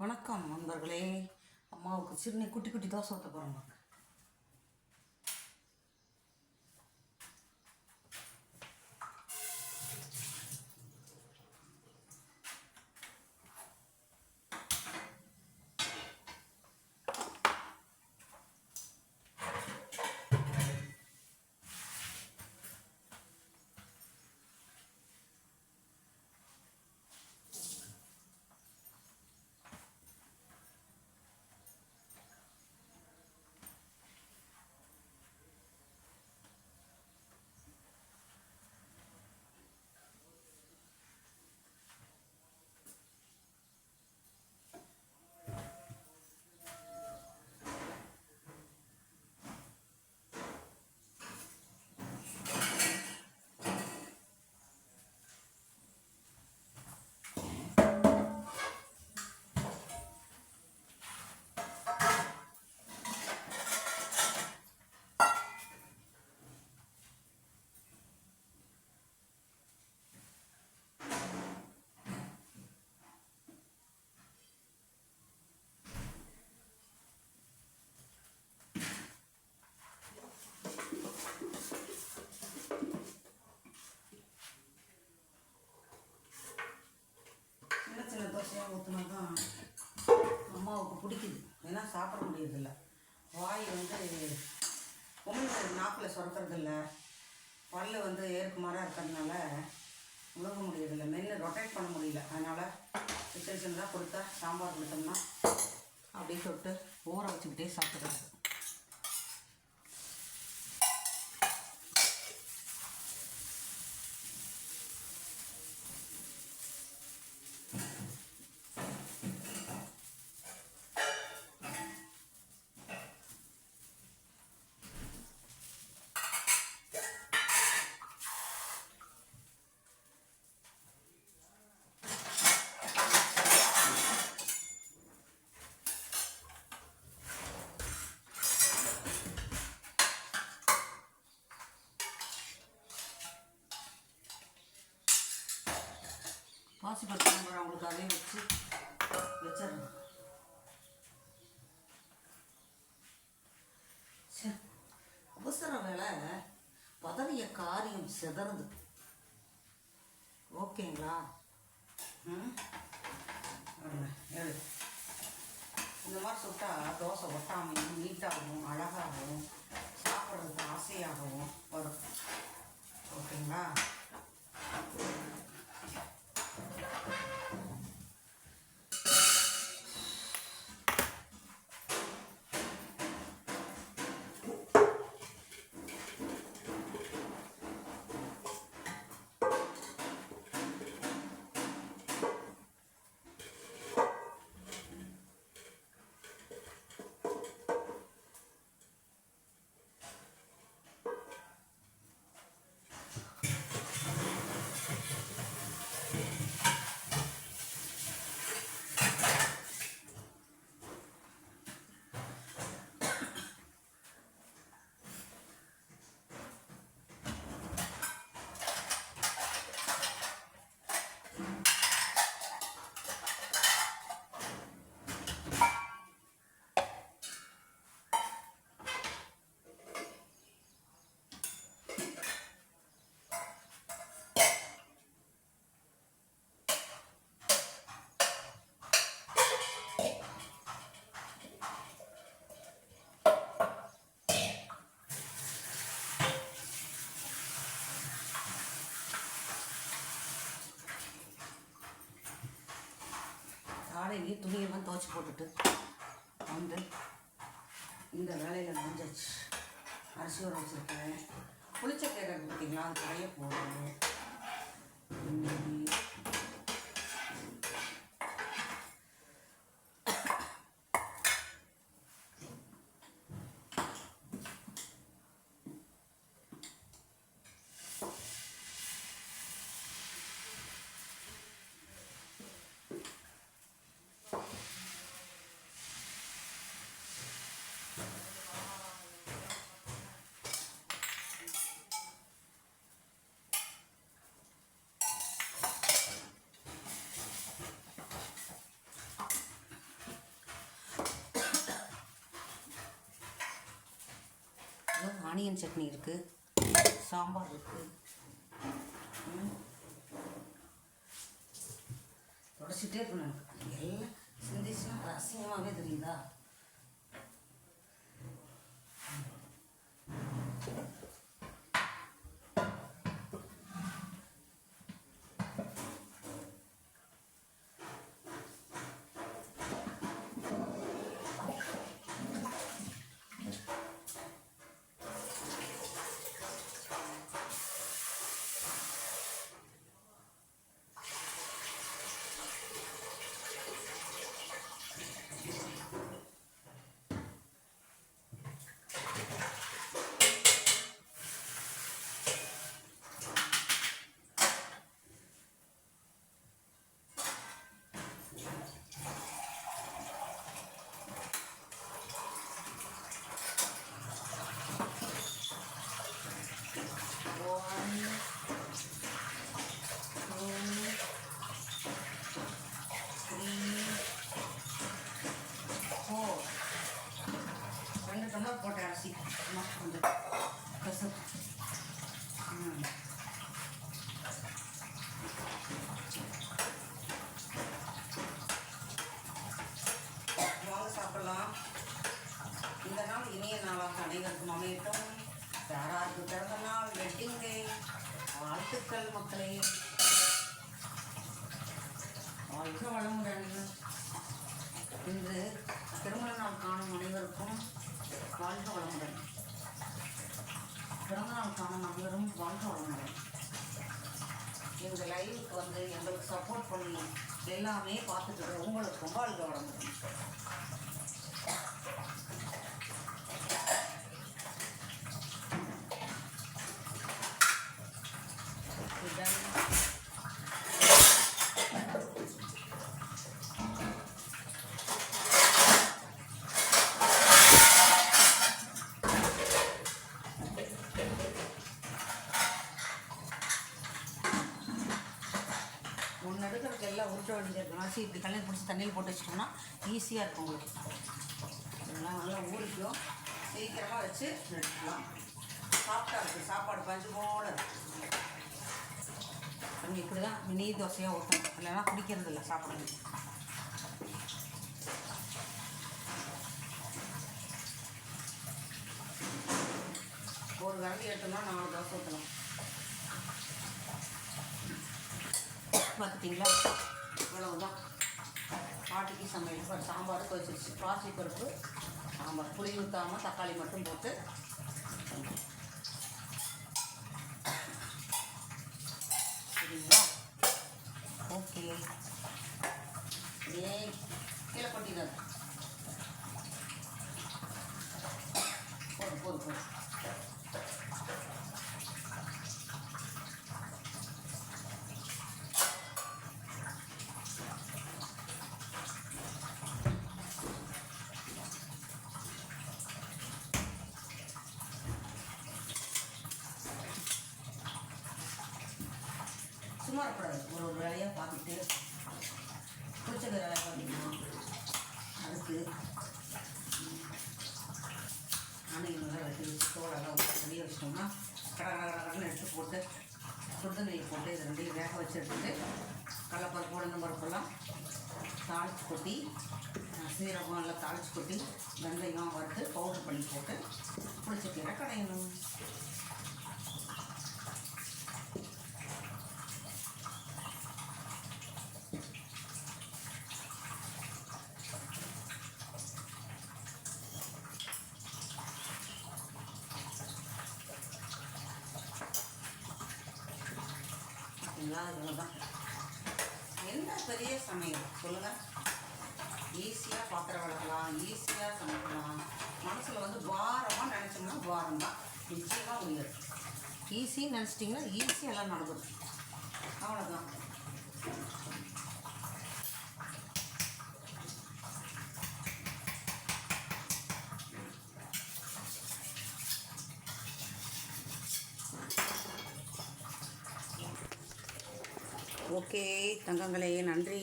வணக்கம் நண்பர்களே. அம்மாவுக்கு சின்ன குட்டி குட்டி தோசை ஊற்ற போகிறோம் சாப்பிட முடியறதில்ல. வாய் வந்து உமிழ் நாக்கில் சுரக்கிறதில்ல. பல்லு வந்து ஏற்குமாராக இருக்கிறதுனால முழுக முடியறதில்ல. மென்று ரொட்டேட் பண்ண முடியல. அதனால் சின்ன சின்னதாக கொடுத்தா சாம்பார் கொடுத்தோம்னா அப்படியே சொல்லிட்டு ஊற வச்சுக்கிட்டே பாசி பாசிப்பருப்பு சாம்பார் அவங்களுக்கு அதே வச்சு வச்சிடணும் அவசர வேலை பதவிய காரியம் சிதறுது. ஓகேங்களா? ம்? இந்த மாதிரி சுட்டா தோசை ஒட்டாமையும் நீட்டாகவும் அழகாகவும் சாப்பிட்றதுக்கு ஆசையாகவும் வரும். ஓகேங்களா? காலையிலேயே துணியெல்லாம் துவைச்சி போட்டுட்டு வந்து இந்த வேலையில் முடிஞ்சாச்சு. அரிசி ஊற வச்சுருக்கேன். புளிச்சக்கீரை இருக்கு பார்த்தீங்களா அது நிறைய போடுறேன். ஆனியன் சட்னி இருக்குது சாம்பார் இருக்குது தொடச்சிட்டே இருக்கணும். எனக்கு எல்லாம் சிந்திச்சுன்னா ரசியமாகவே தெரியுதா? அனைவருக்கும் அமையட்டும் யாராருக்கு பிறந்த நாள் வெட்டிங் டே வாழ்த்துக்கள் மக்களே வாழ்க வளமுடன் இன்று திருமண நாள் காணும் அனைவருக்கும் வாழ்க வளமுடன் பிறந்த நாள் காணும் அனைவரும் வாழ்க வளமுடன் இந்த லைவுக்கு வந்து எங்களுக்கு சப்போர்ட் பண்ணி எல்லாமே பார்த்துட்டு உங்களுக்கும் வாழ்க வளமுடன். இருக்கும் பிடிச்சி தண்ணியில் போட்டு வச்சிட்டோம்னா ஈஸியாக இருக்கும் உங்களுக்கு. இதெல்லாம் நல்லா ஊறிக்கும். சீக்கிரமாக வச்சு எடுத்துக்கலாம். சாப்பிட்டா இருக்குது சாப்பாடு பஞ்சு போல நீங்கள் இப்படி தான் மினி தோசையாக ஊற்றணும் இல்லைன்னா பிடிக்கிறது இல்லை சாப்பிடணும் ஒரு விரலி எடுத்தோம்னா நாலு தோசை ஊற்றலாம் பார்த்துட்டிங்களா? இவ்வளவுதான் பாட்டிக்கு சமையல் இப்போ சாம்பார் வச்சிருச்சு பாசி பருப்பு சாம்பார். புளி ஊற்றாமல் தக்காளி மட்டும் போட்டு சும்மா ஒரு ஒரு வேலையாக பார்த்துட்டு பிடிச்ச வேலை பார்த்தீங்கன்னா அதுக்கு ஆணையங்கள்லாம் வெட்டி வச்சு தோலெல்லாம் வெளியே வச்சிட்டோம்னா கடை கடை கடைன்னு எடுத்து போட்டு சுடு நெய் போட்டு இது ரெண்டையும் வேக வச்சு எடுத்துட்டு கடலப்பருப்பு உளுந்த பருப்பெல்லாம் தாளிச்சு கொட்டி சீரகம் எல்லாம் தாளிச்சு கொட்டி வெந்தயம் வறுத்து பவுடர் பண்ணி போட்டு பிடிச்ச கீரை கடையணும். பார்த்தீங்களா இவ்வளோதான் என்ன பெரிய சமையல்? சொல்லுங்கள் ஈஸியாக பாத்திரம் விளக்கலாம் ஈஸியாக சமைக்கலாம். மனசில் வந்து பாரமாக நினச்சோம்னா பாரம் தான் நிச்சயமாக முடியாது ஈஸின்னு நினச்சிட்டிங்கன்னா ஈஸியாக எல்லாம் நடக்கும். அவ்வளோதான் ஓகே தங்கங்களே நன்றி.